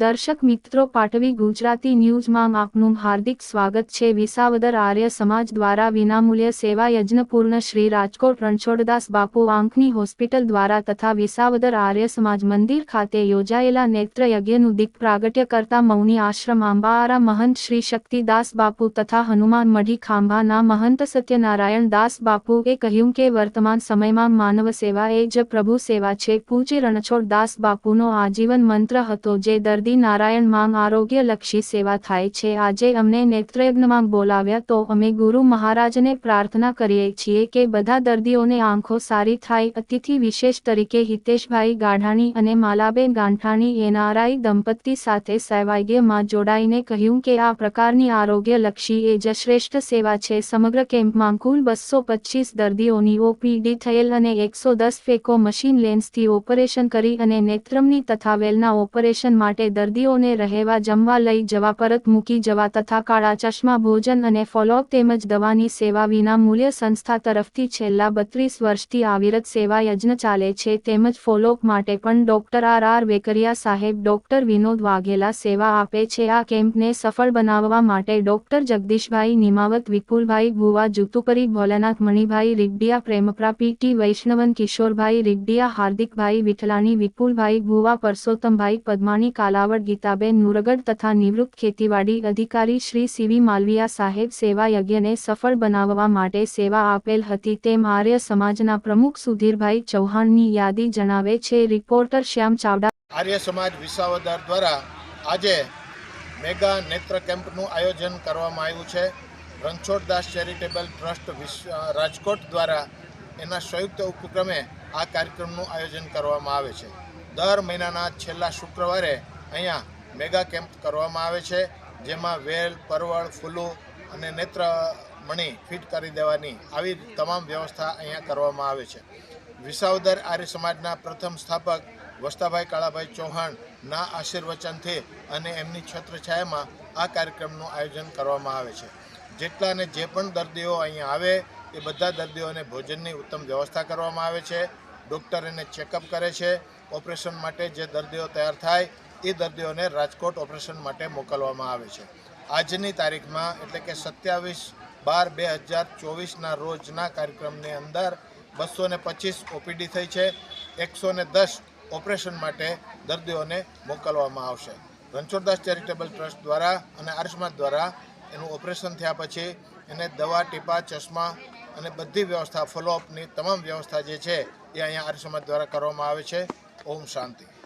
દર્શક મિત્રો પાટવી ગુજરાતી ન્યૂઝમાં આપનું હાર્દિક સ્વાગત છે. વિસાવદર આર્ય સમાજ દ્વારા વિનામૂલ્ય સેવા યજ્ઞ પૂર્ણ શ્રી રાજકોટ રણછોડદાસ બાપુ આંખની હોસ્પિટલ દ્વારા તથા વિસાવદર આર્ય સમાજ મંદિર ખાતે યોજાયેલા નેત્ર યજ્ઞનું દીપ પ્રાગટ્ય કરતા મૌની આશ્રમ આંબાઆરા મહંત શ્રી શક્તિદાસ બાપુ તથા હનુમાન મઢી ખાંભાના મહંત સત્યનારાયણ દાસ બાપુએ કહ્યું કે વર્તમાન સમયમાં માનવ સેવા એ જ પ્રભુ સેવા છે. પૂજ્ય રણછોડ દાસ બાપુનો આજીવન મંત્ર હતો જે દર્દી નારાયણ માંગ આરોગ્યલક્ષી સેવા થાય છે. આજે અમને નેત્રયજ્ઞમાં બોલાવ્યા તો અમે ગુરુ મહારાજને પ્રાર્થના કરીએ છીએ કે બધા દર્દીઓને આંખો સારી થાય. અતિથિ વિશેષ તરીકે હિતેશભાઈ ગાઢાણી અને માલાબેન ગાંઠાણી એનઆરઆઈ દંપતી સાથે સૌભાગ્યમાં જોડાઈને કહ્યું કે આ પ્રકારની આરોગ્યલક્ષી એ જ શ્રેષ્ઠ સેવા છે. સમગ્ર કેમ્પમાં કુલ બસો પચીસ દર્દીઓની ઓપીડી થયેલ અને એકસો દસ ફેકો મશીન લેન્સથી ઓપરેશન કરી અને નેત્રમની તથા વેલના ઓપરેશન માટે દર્દીઓને રહેવા જમવા લઈ જવા પરત મૂકી જવા તથા કાળા ચશ્મા, ભોજન અને ફોલોઅપ તેમજ દવાની સેવા વિના મૂલ્ય સંસ્થા તરફથી છેલ્લા બત્રીસ વર્ષથી આવિરત સેવા યજ્ઞ ચાલે છે. તેમજ ફોલોઅપ માટે પણ ડોક્ટર આર. આર. વેકરિયા સાહેબ, ડોક્ટર વિનોદ વાઘેલા સેવા આપે છે. આ કેમ્પને સફળ બનાવવા માટે ડોક્ટર જગદીશભાઈ નિમાવત, વિપુલભાઈ ભુવા, જુતુપરી ભોલાનાથ, મણિભાઈ રીગડિયા પ્રેમપ્રા, પીટી વૈષ્ણવન, કિશોરભાઈ રીગડિયા, હાર્દિકભાઈ વિઠલાણી, વિપુલભાઈ ભુવા, પરસોત્તમભાઈ પદ્માણી કાલાવડ ગીતાબેન નુરગડ તથા નિવૃત્ત ખેતીવાડી અધિકારી શ્રી સીવી માલવિયા સાહેબ સેવા યજ્ઞને સફળ બનાવવા માટે સેવા આપેલ હતી તેમ આર્ય સમાજના પ્રમુખ સુધીરભાઈ ચૌહાણની યાદી જણાવે છે. રિપોર્ટર શ્યામ ચાવડા. આર્ય સમાજ વિસાવદર દ્વારા આજે મેગા નેત્ર કેમ્પનું આયોજન કરવામાં આવ્યું છે. રણછોડદાસ ચેરિટેબલ ટ્રસ્ટ રાજકોટ દ્વારા એના સંયુક્ત ઉપક્રમે આ કાર્યક્રમનું આયોજન કરવામાં આવે છે. દર મહિનાના છેલ્લા શુક્રવારે અહીંયા મેગા કેમ્પ કરવામાં આવે છે, જેમાં વેલ, પરવળ, ફૂલું અને નેત્ર મણી ફિટ કરી દેવાની આવી તમામ વ્યવસ્થા અહીંયા કરવામાં આવે છે. વિસાવદર આર્ય સમાજના પ્રથમ સ્થાપક વસ્તાભાઈ કાળાભાઈ ચૌહાણના આશીર્વચનથી અને એમની છત્રછાયામાં આ કાર્યક્રમનું આયોજન કરવામાં આવે છે. જેટલા ને જે પણ દર્દીઓ અહીંયા આવે, એ બધા દર્દીઓને ભોજનની ઉત્તમ વ્યવસ્થા કરવામાં આવે છે. ડૉક્ટર એને ચેકઅપ કરે છે. ઓપરેશન માટે જે દર્દીઓ તૈયાર થાય એ દર્દીઓને રાજકોટ ઓપરેશન માટે મોકલવામાં આવે છે. આજની તારીખમાં એટલે કે સત્યાવીસ બાર બે હજાર ચોવીસના રોજના કાર્યક્રમની અંદર બસો ને પચીસ ઓપીડી થઈ છે. એકસો ને દસ ઓપરેશન માટે દર્દીઓને મોકલવામાં આવશે. રણછોડદાસ ચેરિટેબલ ટ્રસ્ટ દ્વારા અને આર્શમાં દ્વારા એનું ઓપરેશન થયા પછી એને દવા, ટીપા, ચશ્મા અને બધી વ્યવસ્થા ફોલોઅપની તમામ વ્યવસ્થા જે છે એ અહીંયા આર્ય દ્વારા કરવામાં આવે છે. ઓમ શાંતિ.